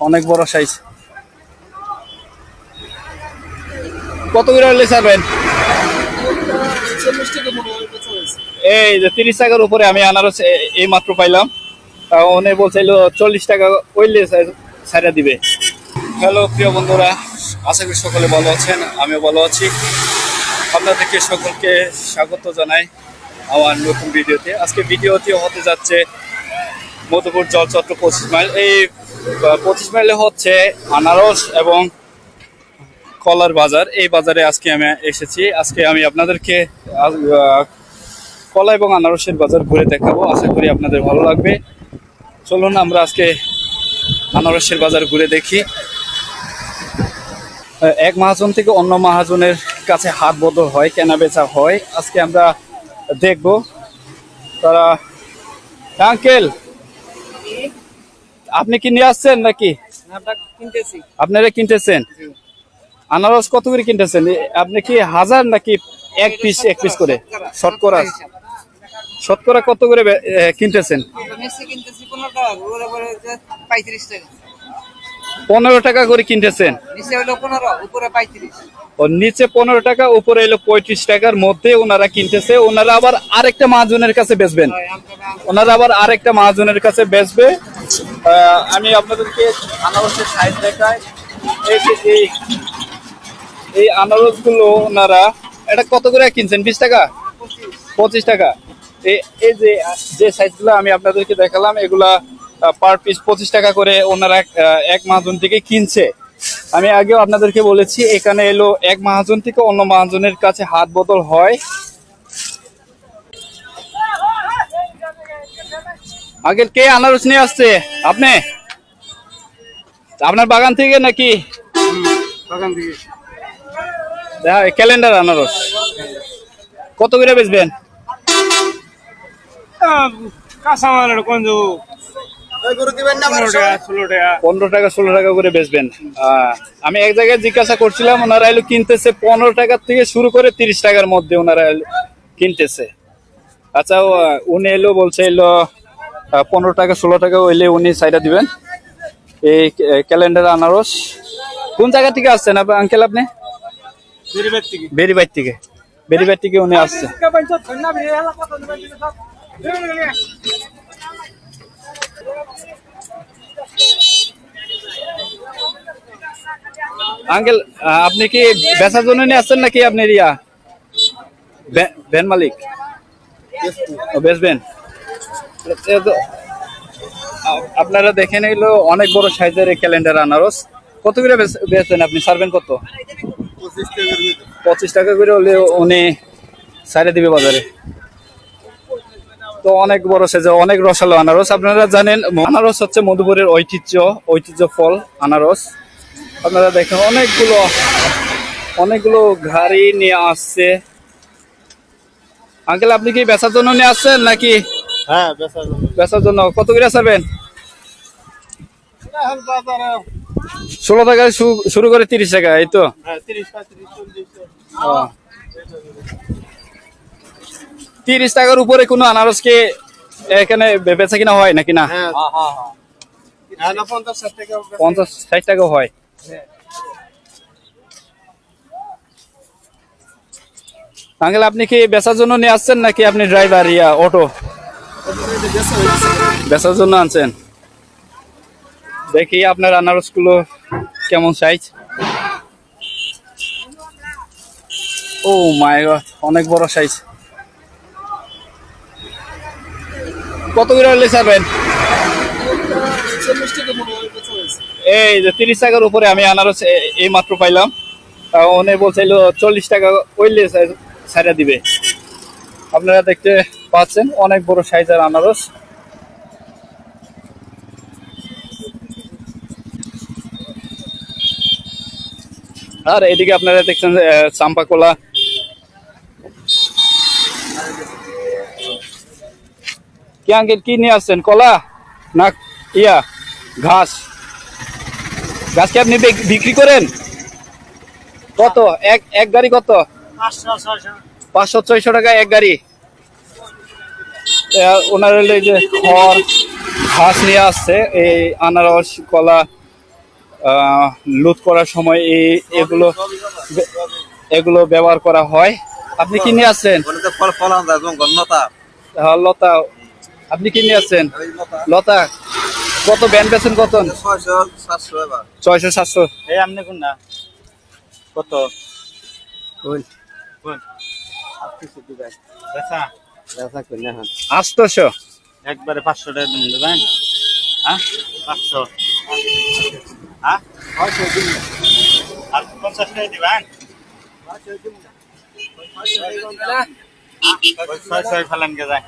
অনেক বড় সাইজ কত করে ছাড়বেন এই যে তিরিশ টাকার উপরে আমি আনারস এই মাত্র পাইলাম। উনি বলছিল চল্লিশ টাকা ওইলে ছাড়া দিবে। হ্যালো, প্রিয় বন্ধুরা, আশা করি সকলে ভালো আছেন, আমিও ভালো আছি। আপনাদেরকে সকলকে স্বাগত জানাই আমার নতুন ভিডিওতে। আজকে ভিডিওটি হতে যাচ্ছে মধুপুর জলচত্র পঁচিশ মাইল, এই পঁচিশ মাইলে হচ্ছে আনারস এবং কলার বাজার। এই বাজারে আজকে আমি এসেছি। আজকে আমি আপনাদেরকে কলা এবং আনারসের বাজার ঘুরে দেখাবো। আশা করি আপনাদের ভালো লাগবে। চলুন আমরা আজকে আনারসের বাজার ঘুরে দেখি। এক মহাজন থেকে অন্য মহাজনের কাছে হাত বদল হয় কেনা বেচা হয়। আজকে আমরা দেখব তারা। আঙ্কেল! আপনি কি নিয়ে আসছেন নাকি? আপনারা কিনতেছেন? আনারস কত করে কিনতেছেন? আপনি কি হাজার নাকি এক পিস এক পিস করে? শতকরা। শতকরা। কত করে কিনতেছেন? পনেরো টাকা করে কিনতেছেন। নিচে পনেরো ও নিচে পনেরো টাকা উপরে এলো পঁয়ত্রিশ টাকার মধ্যে ওনারা কিনতেছে। ওনারা আবার আরেকটা মহাজনের কাছে বেচবেন। ওনারা আবার আরেকটা মহাজনের কাছে বেচবে। আমি আপনাদেরকে আনারসের সাইজ দেখাই। এই যে এই আনারসগুলো ওনারা এটা কত করে কিনছেন? বিশ টাকা? পঁচিশ। টাকা। এই এই যে যে সাইজগুলো আমি আপনাদেরকে দেখালাম এগুলা পার পিস পঁচিশ টাকা করে ওনারা এক- মাহাজন থেকে কিনছে। আমি আগেও আপনাদেরকে বলেছি এখানে এলো এক মাহাজন থেকে অন্য মাহাজনের কাছে হাত বদল হয়। আগে কে আনারস নিয়ে আসছে? আপনি? আপনার বাগান থেকে নাকি? বাগান থেকে। ক্যালেন্ডার আনারস। কত করে বেচবেন? কোন পনেরো টাকা ষোলো টাকা করে বেচবেন আহ, আমি এক জায়গায় জিজ্ঞাসা করছিলাম ওনারা এলো কিনতেছে পনেরো টাকা থেকে শুরু করে তিরিশ টাকার মধ্যে ওনারা কিনতেছে আচ্ছা ও, উনি এলো বলছে এলো পনেরো টাকা ষোলো টাকা হইলে উনি সাইডা দিবেন এই ক্যালেন্ডার আনারস কোন জায়গা থেকে আসছেন আঙ্কেল আপনি বেরিবার থেকে বেরিবাইর থেকে বেরিবাইর থেকে উনি আসছে আঙ্কেল আপনি কি বেচার জন্য নিয়ে আসছেন নাকি আপনি রিয়া? ভ্যা- ভ্যান মালিক? বেচবেন আপনারা দেখে নিলো অনেক বড় সাইজের ক্যালেন্ডার আনারস। কত করে বেচ- বেচবেন আপনি? সারবেন কত? পঁচিশ টাকা করে হলে উনি সাইডে দিবে বাজারে। তো অনেক বড় সেজে অনেক রসালো আনারস। আপনারা জানেন আনারস হচ্ছে মধুপুরের ঐতিহ্য ঐতিহ্য ফল আনারস। আপনারা দেখেন অনেকগুলো অনেকগুলো গাড়ি নিয়ে আসছে। আঙ্কেল আপনি কি বেচার জন্য নিয়ে আসছেন নাকি? হ্যাঁ বেচার জন্য। কত করে বাজারে ষোলো টাকা শুরু করে তিরিশ টাকা এই তো? হ্যাঁ তিরিশ তিরিশ টাকার উপরে কোনো আনারসকে এখানে বেচা কিনা হয় নাকি না? হ্যাঁ। হ্যাঁ না পঞ্চাশ ষাট টাকা হয়। আঙ্কেল আপনি কি বেচার জন্য নিয়ে আসছেন নাকি আপনি ড্রাইভার ইয়া অটো বেচার জন্য আনছেন। দেখি আপনার আনারসগুলো কেমন সাইজ ও মাই গড অনেক বড় সাইজ কত করে ছাড়বেন এই যে তিরিশ টাকার উপরে আমি আনারস এই মাত্র পাইলাম। উনি বলছিল চল্লিশ টাকা ওইলে ছাড়া দিবে। আপনারা দেখতে পাচ্ছেন অনেক বড় সাইজের আনারস। আর এদিকে আপনারা দেখছেন যে, কি আঙ্কেল কি নিয়ে আসছেন? কলা না ইয়া ঘাস? ঘাস কি আপনি বিক্রি করেন? কত? এক এক গাড়ি কত? পাঁচশো ছয়শো টাকা এক গাড়ি। ওনার হলো যে খড় ঘাস নিয়ে আসছে এই আনারস কলা লুট করার সময় এই এগুলো এগুলো ব্যবহার করা হয়। আপনি কি নিয়ে আসছেন? আহ, লতা। আপনি কি নিয়ে আসছেন লতা কত ব্যান্ড বেছেন কত ছয়শো সাতশো এবার ছয়শো সাতশো এই আপনি কোন না কত হ্যাঁ একবারে পাঁচশো টাকা দিন দেবেন হ্যাঁ পাঁচশো হ্যাঁ পঞ্চাশ টাকা দিবেন ছয় ছয় ফেলান কে যায়